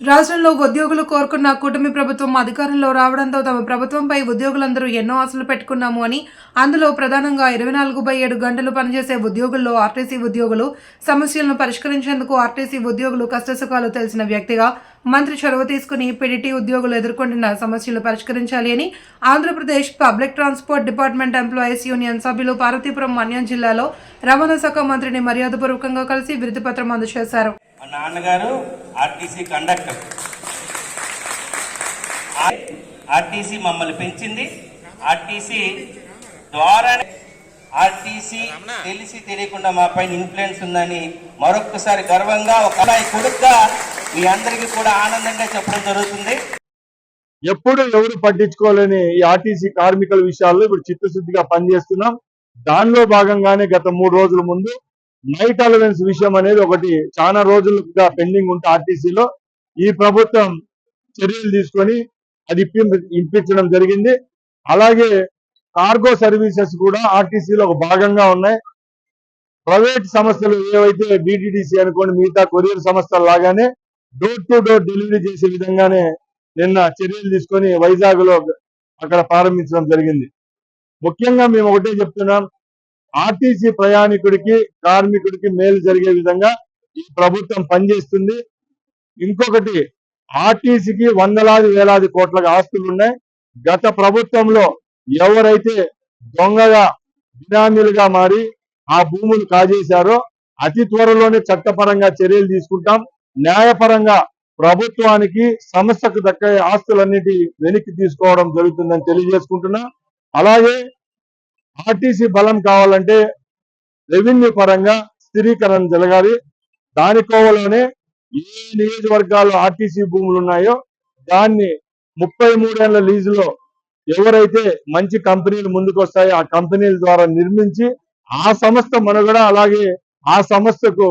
రాష్ట్రంలో ఉద్యోగులు కోరుకున్న కూటమి ప్రభుత్వం అధికారంలో రావడంతో తమ ప్రభుత్వంపై ఉద్యోగులందరూ ఎన్నో ఆశలు పెట్టుకున్నాము అని అందులో ప్రధానంగా ఇరవై నాలుగు బై ఏడు గంటలు పనిచేసే ఉద్యోగుల్లో ఆర్టీసీ ఉద్యోగులు సమస్యలను పరిష్కరించేందుకు ఆర్టీసీ ఉద్యోగులు కష్టసుఖాలు తెలిసిన వ్యక్తిగా మంత్రి చొరవ తీసుకుని పిడిటి ఉద్యోగులు ఎదుర్కొంటున్న సమస్యలు పరిష్కరించాలి అని Andhra Pradesh public transport department employees union సభ్యులు పార్వతీపురం మన్యం జిల్లాలో రవాణా శాఖ మంత్రిని మర్యాదపూర్వకంగా కలిసి వినతిపత్రం అందజేశారు. మా నాన్నగారు ఆర్టీసీ కండక్టర్. ఆర్టీసీ మమ్మల్ని పెంచింది. ఆర్టీసీ ద్వారా ఆర్టీసీ తెలిసి తెలియకుండా మా పైన ఇన్ఫ్లుయెన్స్ ఉందని మరొక్కసారి గర్వంగా ఒక అమ్మాయి కొడుకుగా మీ అందరికీ కూడా ఆనందంగా చెప్పడం జరుగుతుంది. ఎప్పుడు ఎవరు పట్టించుకోలేని ఈ ఆర్టీసీ కార్మికుల విషయాల్లో ఇప్పుడు చిత్తశుద్ధిగా పనిచేస్తున్నాం. దానిలో భాగంగానే గత మూడు రోజుల ముందు నైట్ అలవెన్స్ విషయం అనేది ఒకటి చాలా రోజులుగా పెండింగ్ ఉంటే ఆర్టీసీలో. ఈ ప్రభుత్వం చర్యలు తీసుకొని అది ఇప్పి ఇప్పించడం జరిగింది. అలాగే కార్గో సర్వీసెస్ కూడా ఆర్టీసీలో ఒక భాగంగా ఉన్నాయి. ప్రైవేట్ సంస్థలు ఏవైతే బీటీడీసీ అనుకోండి మిగతా కొరియర్ సంస్థల లాగానే డోర్ టు డోర్ డెలివరీ చేసే విధంగానే నిన్న చర్యలు తీసుకొని వైజాగ్లో అక్కడ ప్రారంభించడం జరిగింది. ముఖ్యంగా మేము ఒకటే చెప్తున్నాం ఆర్టీసీ ప్రయాణికుడికి కార్మికుడికి మేలు జరిగే విధంగా ఈ ప్రభుత్వం పనిచేస్తుంది. ఇంకొకటి ఆర్టీసీకి వందలాది వేలాది కోట్ల ఆస్తులు ఉన్నాయి. గత ప్రభుత్వంలో ఎవరైతే దొంగగా బినామీలుగా మారి ఆ భూములు కాజేశారో అతి త్వరలోనే చట్టపరంగా చర్యలు తీసుకుంటాం. న్యాయపరంగా ప్రభుత్వానికి సంస్థకు దక్కే ఆస్తులన్నిటి వెనక్కి తీసుకోవడం జరుగుతుందని తెలియజేసుకుంటున్నా. అలాగే ఆర్టీసీ బలం కావాలంటే రెవెన్యూ పరంగా స్థిరీకరణ జరగాలి. దాని కోవలోనే ఏ నియోజకవర్గాల్లో ఆర్టీసీ భూములు ఉన్నాయో దాన్ని ముప్పై మూడేళ్ళ లీజులో ఎవరైతే మంచి కంపెనీలు ముందుకు వస్తాయో ఆ కంపెనీల ద్వారా నిర్మించి ఆ సంస్థ మనుగడ అలాగే ఆ సంస్థకు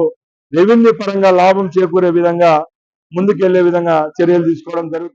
రెవెన్యూ పరంగా లాభం చేకూరే విధంగా ముందుకెళ్ళే విధంగా చర్యలు తీసుకోవడం జరుగుతుంది.